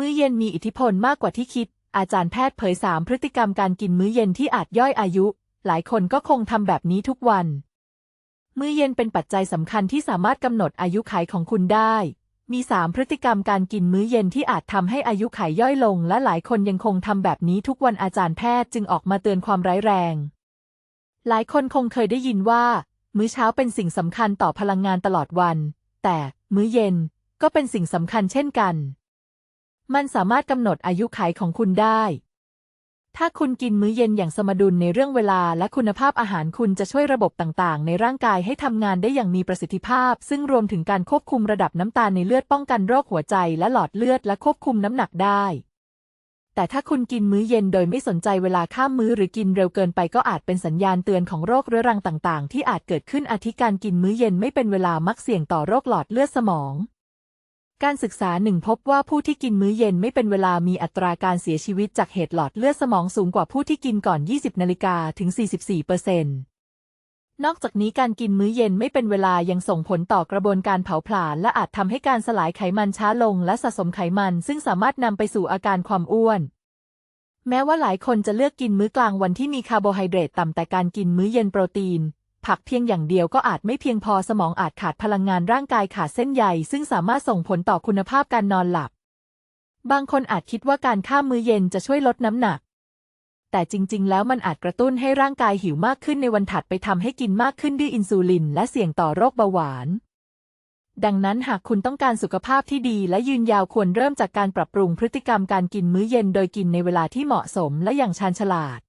มื้อเย็นมีอิทธิพลมากกว่าที่คิด อาจารย์แพทย์เผยสามพฤติกรรมการกินมื้อเย็นที่อาจย่อยอายุ หลายคนก็คงทำแบบนี้ทุกวัน มื้อเย็นเป็นปัจจัยสำคัญที่สามารถกำหนดอายุขัยของคุณได้ มีสามพฤติกรรมการกินมื้อเย็นที่อาจทำให้อายุขัยย่อยลง และหลายคนยังคงทำแบบนี้ทุกวันอาจารย์แพทย์จึงออกมาเตือนความร้ายแรง หลายคนคงเคยได้ยินว่า มื้อเช้าเป็นสิ่งสำคัญต่อพลังงานตลอดวัน แต่มื้อเย็นก็เป็นสิ่งสำคัญเช่นกัน มันสามารถกำหนดอายุขัยของคุณได้ ถ้าคุณกินมื้อเย็นอย่างสมดุลในเรื่องเวลาและคุณภาพอาหารคุณจะช่วยระบบต่างๆ ในร่างกายให้ทำงานได้อย่างมีประสิทธิภาพ ซึ่งรวมถึงการควบคุมระดับน้ำตาลในเลือดป้องกันโรคหัวใจและหลอดเลือดและควบคุมน้ำหนักได้แต่ถ้าคุณกินมื้อเย็นโดยไม่สนใจเวลาข้ามมื้อหรือกินเร็วเกินไปก็อาจเป็นสัญญาณเตือนของโรคเรื้อรังต่าง ๆ ที่อาจเกิดขึ้นอาทิการกินมื้อเย็นไม่เป็นเวลามักเสี่ยงต่อโรคหลอดเลือดสมอง การศึกษาหนึ่งพบว่าผู้ที่กินมื้อเย็นไม่เป็นเวลามีอัตราการเสียชีวิตจากเหตุหลอดเลือดสมองสูงกว่าผู้ที่กินก่อน 20 นาฬิกาถึง 44เปอร์เซ็นต์นอกจากนี้การกินมื้อเย็นไม่เป็นเวลายังส่งผลต่อกระบวนการเผาผลาญและอาจทำให้การสลายไขมันช้าลงและสะสมไขมัน ซึ่งสามารถนำไปสู่อาการความอ้วน แม้ว่าหลายคนจะเลือกกินมื้อกลางวันที่มีคาร์โบไฮเดรตต่ำแต่การกินมื้อเย็นโปรตีน ผักเพียงอย่างเดียวก็อาจไม่เพียงพอสมองอาจขาดพลังงานร่างกายขาดเส้นใยซึ่งสามารถส่งผลต่อคุณภาพการนอนหลับบางคนอาจคิดว่าการข้ามมื้อเย็นจะช่วยลดน้ำหนัก แต่จริง ๆ แล้วมันอาจกระตุ้นให้ร่างกายหิวมากขึ้นในวันถัดไปทำให้กินมากขึ้นด้วยอินซูลิน และเสี่ยงต่อโรคเบาหวาน ดังนั้นหากคุณต้องการสุขภาพที่ดีและยืนยาวควรเริ่มจากการปรับปรุงพฤติกรรมการกินมื้อเย็นโดยกินในเวลาที่เหมาะสมและอย่างชาญฉลาด